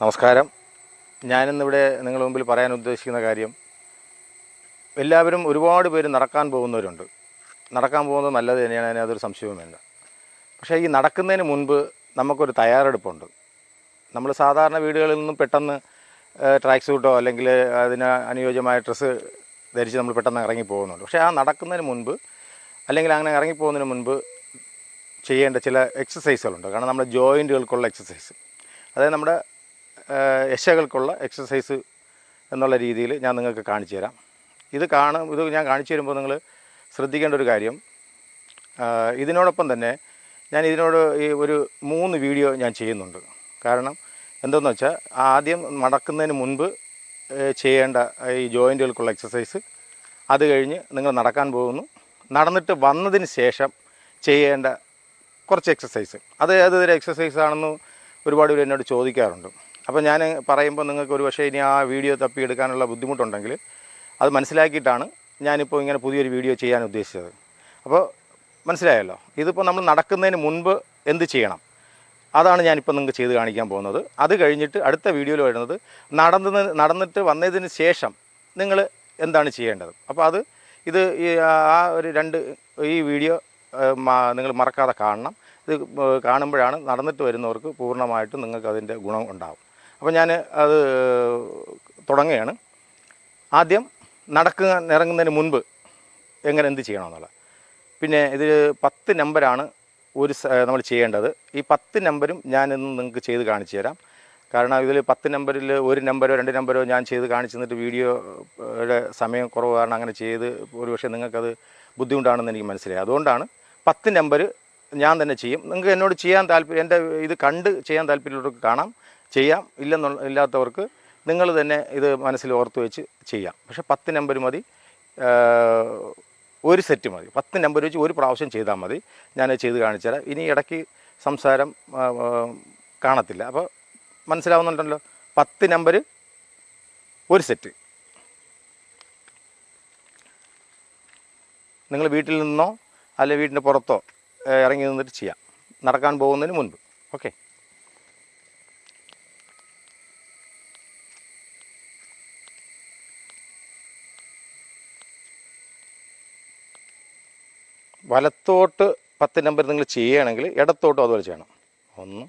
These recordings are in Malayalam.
നമസ്കാരം. ഞാനിന്നിവിടെ നിങ്ങളുടെ മുമ്പിൽ പറയാൻ ഉദ്ദേശിക്കുന്ന കാര്യം എല്ലാവരും ഒരുപാട് പേര് നടക്കാൻ പോകുന്നവരുണ്ട്. നടക്കാൻ പോകുന്നത് നല്ലത് തന്നെയാണ് അതിന് അതൊരു സംശയവും വേണ്ട. പക്ഷേ ഈ നടക്കുന്നതിന് മുൻപ് നമുക്കൊരു തയ്യാറെടുപ്പുണ്ട്. നമ്മൾ സാധാരണ വീടുകളിൽ നിന്നും പെട്ടെന്ന് ട്രാക്ക് സൂട്ടോ അല്ലെങ്കിൽ അതിന് അനുയോജ്യമായ ഡ്രസ്സ് ധരിച്ച് നമ്മൾ പെട്ടെന്ന് ഇറങ്ങി പോകുന്നുണ്ട്. പക്ഷേ ആ നടക്കുന്നതിന് മുൻപ് അല്ലെങ്കിൽ അങ്ങനെ ഇറങ്ങി പോകുന്നതിന് മുൻപ് ചെയ്യേണ്ട ചില എക്സസൈസുകളുണ്ട് കാരണം നമ്മുടെ ജോയിന്റുകൾക്കുള്ള എക്സസൈസ് അതായത് നമ്മുടെ യശകൾക്കുള്ള എക്സസൈസ് എന്നുള്ള രീതിയിൽ ഞാൻ നിങ്ങൾക്ക് കാണിച്ചു തരാം. ഇത് കാണും ഇത് ഞാൻ കാണിച്ചു തരുമ്പോൾ നിങ്ങൾ ശ്രദ്ധിക്കേണ്ട ഒരു കാര്യം. ഇതിനോടൊപ്പം തന്നെ ഞാൻ ഇതിനോട് ഈ ഒരു മൂന്ന് വീഡിയോ ഞാൻ ചെയ്യുന്നുണ്ട്. കാരണം എന്തെന്ന് വെച്ചാൽ ആദ്യം നടക്കുന്നതിന് മുൻപ് ചെയ്യേണ്ട ഈ ജോയിന്റുകൾക്കുള്ള എക്സസൈസ് അത് കഴിഞ്ഞ് നിങ്ങൾ നടക്കാൻ പോകുന്നു. നടന്നിട്ട് വന്നതിന് ശേഷം ചെയ്യേണ്ട കുറച്ച് എക്സസൈസ്. അത് ഏതൊരു എക്സസൈസ് ആണെന്ന് ഒരുപാട് പേര് എന്നോട് ചോദിക്കാറുണ്ട്. അപ്പോൾ ഞാൻ പറയുമ്പോൾ നിങ്ങൾക്ക് ഒരു പക്ഷേ ഇനി ആ വീഡിയോ തപ്പിയെടുക്കാനുള്ള ബുദ്ധിമുട്ടുണ്ടെങ്കിൽ അത് മനസ്സിലാക്കിയിട്ടാണ് ഞാനിപ്പോൾ ഇങ്ങനെ പുതിയൊരു വീഡിയോ ചെയ്യാൻ ഉദ്ദേശിച്ചത്. അപ്പോൾ മനസ്സിലായല്ലോ? ഇതിപ്പോൾ നമ്മൾ നടക്കുന്നതിന് മുൻപ് എന്ത് ചെയ്യണം? അതാണ് ഞാനിപ്പോൾ നിങ്ങൾക്ക് ചെയ്ത് കാണിക്കാൻ പോകുന്നത്. അത് കഴിഞ്ഞിട്ട് അടുത്ത വീഡിയോയിൽ വരുന്നത് നടന്ന് നടന്നിട്ട് വന്നതിന് ശേഷം നിങ്ങൾ എന്താണ് ചെയ്യേണ്ടത്? അപ്പോൾ അത് ഇത് ആ ഒരു രണ്ട് ഈ വീഡിയോ നിങ്ങൾ മറക്കാതെ കാണണം. ഇത് കാണുമ്പോഴാണ് നടന്നിട്ട് വരുന്നവർക്ക് പൂർണമായിട്ടും നിങ്ങൾക്ക് അതിന്റെ ഗുണം ഉണ്ടാവും അപ്പോൾ ഞാൻ അത് തുടങ്ങുകയാണ്. ആദ്യം നടക്കുക ഇറങ്ങുന്നതിന് മുൻപ് എങ്ങനെ എന്ത് ചെയ്യണമെന്നുള്ളത് പിന്നെ ഇതിൽ പത്ത് നമ്പരാണ് ഒരു നമ്മൾ ചെയ്യേണ്ടത്. ഈ പത്ത് നമ്പരും ഞാൻ ഇന്ന് നിങ്ങൾക്ക് ചെയ്ത് കാണിച്ചു തരാം. കാരണം ഇതിൽ പത്ത് നമ്പറിൽ ഒരു നമ്പരോ രണ്ട് നമ്പരോ ഞാൻ ചെയ്ത് കാണിച്ചു തന്നിട്ട് വീഡിയോയുടെ സമയം കുറവ് കാരണം അങ്ങനെ ചെയ്ത് ഒരുപക്ഷെ നിങ്ങൾക്കത് ബുദ്ധിമുട്ടാണെന്ന് എനിക്ക് മനസ്സിലായി. അതുകൊണ്ടാണ് പത്ത് നമ്പർ ഞാൻ തന്നെ ചെയ്യും. നിങ്ങൾക്ക് എന്നോട് ചെയ്യാൻ താല്പര്യം എന്റെ ഇത് കണ്ട് ചെയ്യാൻ താല്പര്യമുള്ളവർക്ക് കാണാം. ചെയ്യാം. ഇല്ലെന്നുള്ള ഇല്ലാത്തവർക്ക് നിങ്ങൾ തന്നെ ഇത് മനസ്സിൽ ഓർത്ത് വെച്ച് ചെയ്യാം. പക്ഷെ പത്ത് നമ്പർ മതി. ഒരു സെറ്റ് മതി. പത്ത് നമ്പർ വെച്ച് ഒരു പ്രാവശ്യം ചെയ്താൽ മതി. ഞാൻ ചെയ്ത് കാണിച്ചു തരാം. ഇനി ഇടയ്ക്ക് സംസാരം കാണത്തില്ല. അപ്പോൾ മനസ്സിലാവുന്നുണ്ടല്ലോ? പത്ത് നമ്പർ ഒരു സെറ്റ്. നിങ്ങൾ വീട്ടിൽ നിന്നോ അല്ലെ വീടിന്റെ പുറത്തോ ഇറങ്ങി നിന്നിട്ട് ചെയ്യാം. നടക്കാൻ പോകുന്നതിന് മുൻപ്. ഓക്കെ. വലത്തോട്ട് പത്ത് നമ്പർ നിങ്ങൾ ചെയ്യുകയാണെങ്കിൽ ഇടത്തോട്ടും അതുപോലെ ചെയ്യണം. ഒന്ന്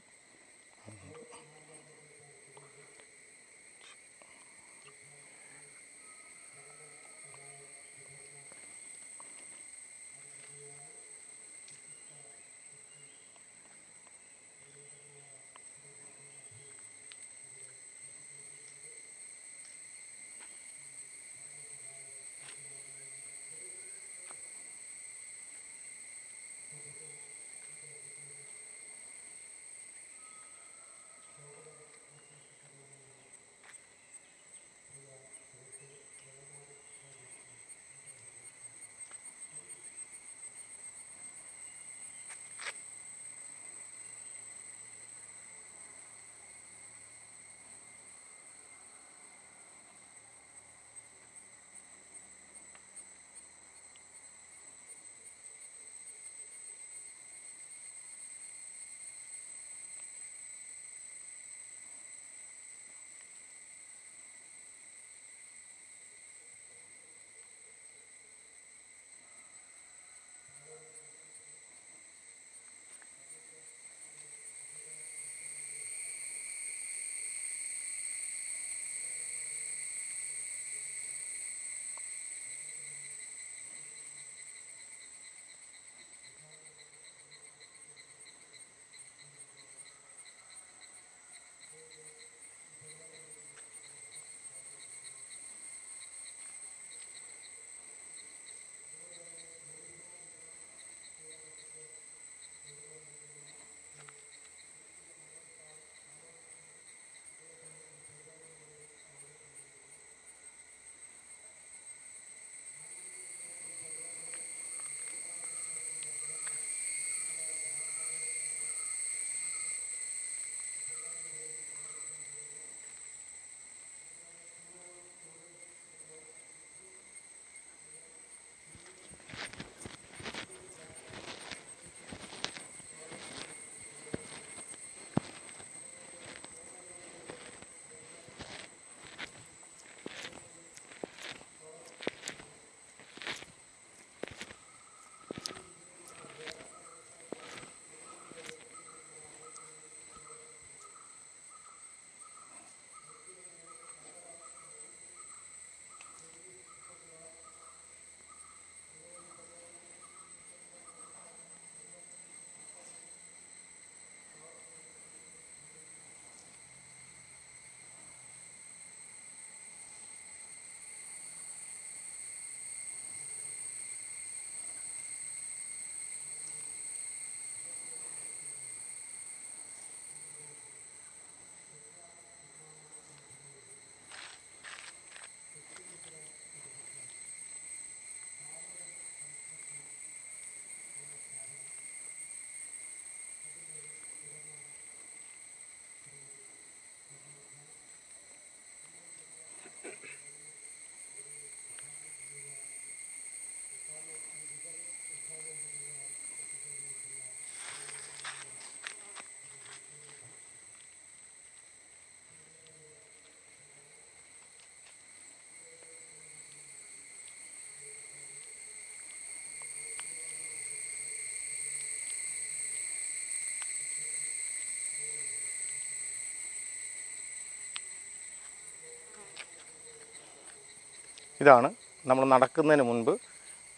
ഇതാണ് നമ്മൾ നടക്കുന്നതിന് മുൻപ്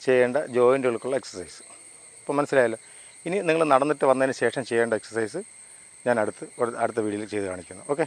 ചെയ്യേണ്ട ജോയിന്റുകൾക്കുള്ള എക്സസൈസ് അപ്പോൾ മനസ്സിലായല്ലോ? ഇനി നിങ്ങൾ നടന്നിട്ട് വന്നതിന് ശേഷം ചെയ്യേണ്ട എക്സസൈസ് ഞാൻ അടുത്ത് അടുത്ത വീഡിയോയിൽ ചെയ്ത് കാണിക്കുന്നു. ഓക്കെ